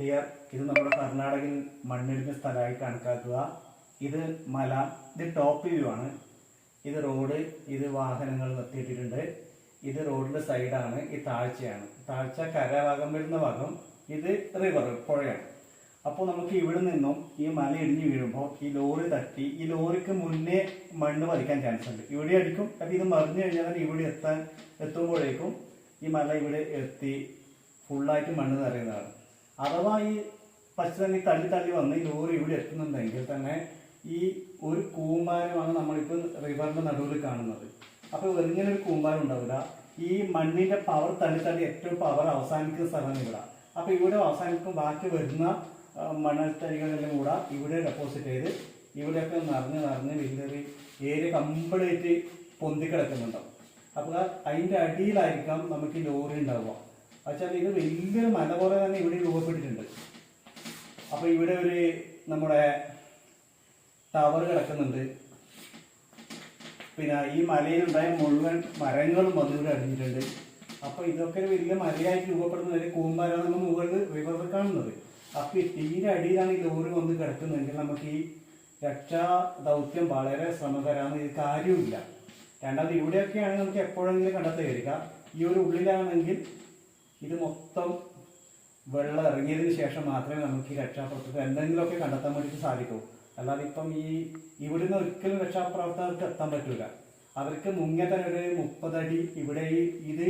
Dear ഇത് നമ്മുടെ കർണാടകയിൽ മണ്ണിടിഞ്ഞ സ്ഥലമായി കണക്കാക്കുക. ഇത് മല ഇത് ടോപ്പ് വ്യൂ ആണ്. ഇത് റോഡ് ഇത് വാഹനങ്ങൾ നിർത്തിയിട്ടിട്ടുണ്ട്. ഇത് റോഡിന്റെ സൈഡാണ് ഈ താഴ്ചയാണ്. താഴ്ച കരഭാഗം വരുന്ന ഭാഗം ഇത് റിവർ പുഴയാണ്. അപ്പോൾ നമുക്ക് ഇവിടെ നിന്നും ഈ മല ഇടിഞ്ഞു വീഴുമ്പോൾ ഈ ലോറി തട്ടി ഈ ലോറിക്ക് മുന്നേ മണ്ണ് പതിക്കാൻ ചാൻസ് ഉണ്ട്. ഇവിടെ അടിക്കും അപ്പം ഇത് മറിഞ്ഞു കഴിഞ്ഞാൽ ഇവിടെ എത്താൻ എത്തുമ്പോഴേക്കും ഈ മല ഇവിടെ എത്തി ഫുള്ളായിട്ട് മണ്ണ് നിറയുന്നതാണ്. അഥവാ ഈ പശു തന്നെ തള്ളി തള്ളി വന്ന് ഈ ലോറി ഇവിടെ എത്തുന്നുണ്ടെങ്കിൽ തന്നെ ഈ ഒരു കൂമ്പാരമാണ് നമ്മളിപ്പോൾ റിവറിന്റെ നടുവിൽ കാണുന്നത്. അപ്പോൾ ഇങ്ങനെ ഒരു കൂമ്പാരം ഉണ്ടാവില്ല. ഈ മണ്ണിന്റെ പവർ തള്ളി തള്ളി ഏറ്റവും പവർ അവസാനിക്കുന്ന സ്ഥലം ഇവിടെ. അപ്പോൾ ഇവിടെ അവസാനിക്കും ബാക്കി വരുന്ന മണ്ണത്തരികളെല്ലാം കൂടെ ഇവിടെ ഡെപ്പോസിറ്റ് ചെയ്ത് ഇവിടെയൊക്കെ നിറഞ്ഞ് നിറഞ്ഞ് വലിയൊരു ഏരിയ കംപ്ലീറ്റ് പൊന്തി കിടക്കുന്നുണ്ടാവും. അപ്പോൾ അടിയിലായിരിക്കാം നമുക്ക് ലോറി ഉണ്ടാവുക. വെച്ചാൽ ഇത് വലിയൊരു മല പോലെ തന്നെ ഇവിടെ രൂപപ്പെട്ടിട്ടുണ്ട്. അപ്പോൾ ഇവിടെ ഒരു നമ്മുടെ ടവർ കിടക്കുന്നുണ്ട്. പിന്നെ ഈ മലയിലുണ്ടായ മുഴുവൻ മരങ്ങളും വന്നു ഇവിടെ അടിഞ്ഞിട്ടുണ്ട് അപ്പൊ ഇതൊക്കെ ഒരു വലിയ മലയായിട്ട് രൂപപ്പെടുന്ന ഒരു കൂമ്പാരാണ് നമ്മൾ മുകളിൽ റിവറിൽ കാണുന്നത്. അപ്പൊ ഈ തീരെ അടിയിലാണ് ഈ ലോറി വന്ന് കിടക്കുന്നതെങ്കിൽ നമുക്ക് ഈ രക്ഷാ ദൗത്യം വളരെ ശ്രമകരമാണ് ഇത് കാര്യമില്ല രണ്ടാമത് ഇവിടെയൊക്കെയാണെങ്കിൽ നമുക്ക് എപ്പോഴെങ്കിലും കണ്ടെത്തുക. ഈ ഒരു ഉള്ളിലാണെങ്കിൽ ഇത് മൊത്തം വെള്ളം ഇറങ്ങിയതിന് ശേഷം മാത്രമേ നമുക്ക് ഈ രക്ഷാപ്രവർത്തകർക്ക് എന്തെങ്കിലുമൊക്കെ കണ്ടെത്താൻ വേണ്ടിയിട്ട് സാധിക്കൂ. അല്ലാതെ ഇപ്പം ഈ ഇവിടുന്ന് ഒരിക്കലും രക്ഷാപ്രവർത്തകർക്ക് എത്താൻ പറ്റില്ല അവർക്ക് മുങ്ങേ തന്നെ ഒരു മുപ്പതടി ഇവിടെ ഈ ഇത്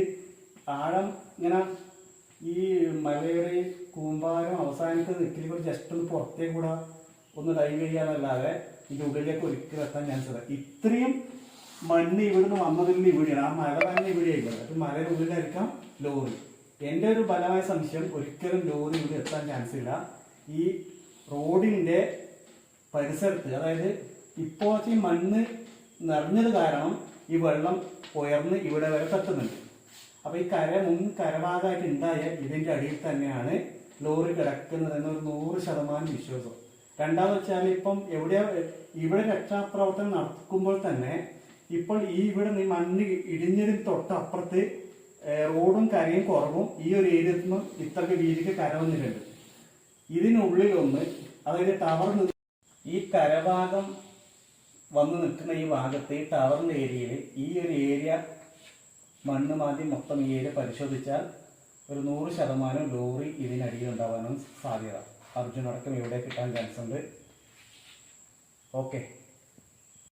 ആഴം ഇങ്ങനെ ഈ മലയുടെ കൂമ്പാരം അവസാനിക്കുന്ന നിൽക്കലി കൂടി ജസ്റ്റ് ഒന്ന് പുറത്തേക്ക് കൂടെ ഒന്ന് ഡൈവ് ചെയ്യാനല്ലാതെ ഇത് ഉള്ളിലേക്ക് ഒരിക്കലും എത്താൻ ചാൻസ് ഇല്ല. ഇത്രയും മണ്ണ് ഇവിടുന്ന് വന്നതിൽ നിന്ന് ഇവിടെയാണ്. ആ മല തന്നെ ഇവിടെയായില്ല അത് മലയുടെ ഉള്ളിലായിരിക്കാം ലോറി. എന്റെ ഒരു ബലമായ സംശയം ഒരിക്കലും ലോറി ഇവിടെ എത്താൻ ചാൻസ് ഇല്ല. ഈ റോഡിന്റെ പരിസരത്ത് അതായത് ഇപ്പോൾ ഈ മണ്ണ് നിറഞ്ഞത് കാരണം ഈ വെള്ളം ഉയർന്ന് ഇവിടെ വരെ തട്ടുന്നുണ്ട് അപ്പൊ ഈ കര മുൻ കരഭാഗമായിട്ട് ഉണ്ടായ ഇതിന്റെ അടിയിൽ തന്നെയാണ് ലോറി കിടക്കുന്നത് എന്നൊരു നൂറ് ശതമാനം വിശ്വാസം. രണ്ടാമത് വെച്ചാൽ ഇപ്പം എവിടെയാ ഇവിടെ രക്ഷാപ്രവർത്തനം നടക്കുമ്പോൾ തന്നെ ഇപ്പോൾ ഈ ഇവിടെ മണ്ണ് ഇടിഞ്ഞതിന് തൊട്ടപ്പുറത്ത് റോഡും കരയും കുറവും ഈ ഒരു നിന്ന് ഇത്രയ്ക്ക് വീതിക്ക് കര വന്നിട്ടുണ്ട് ഇതിനുള്ളിൽ ഒന്ന് അതായത് ടവർ ഈ കരഭാഗം വന്ന് നിൽക്കുന്ന ഈ ഭാഗത്ത് ഈ ടവറിന്റെ ഏരിയയിൽ ഈ ഒരു ഏരിയ മണ്ണ് മാറ്റി മൊത്തം ഈ ഏരിയ പരിശോധിച്ചാൽ ഒരു നൂറ് ശതമാനം ലോറി ഇതിനടിയിൽ ഉണ്ടാവാനും സാധ്യത. അർജുൻ അടക്കം ഇവിടെ കിട്ടാൻ ചാൻസ് ഉണ്ട്? ഓക്കെ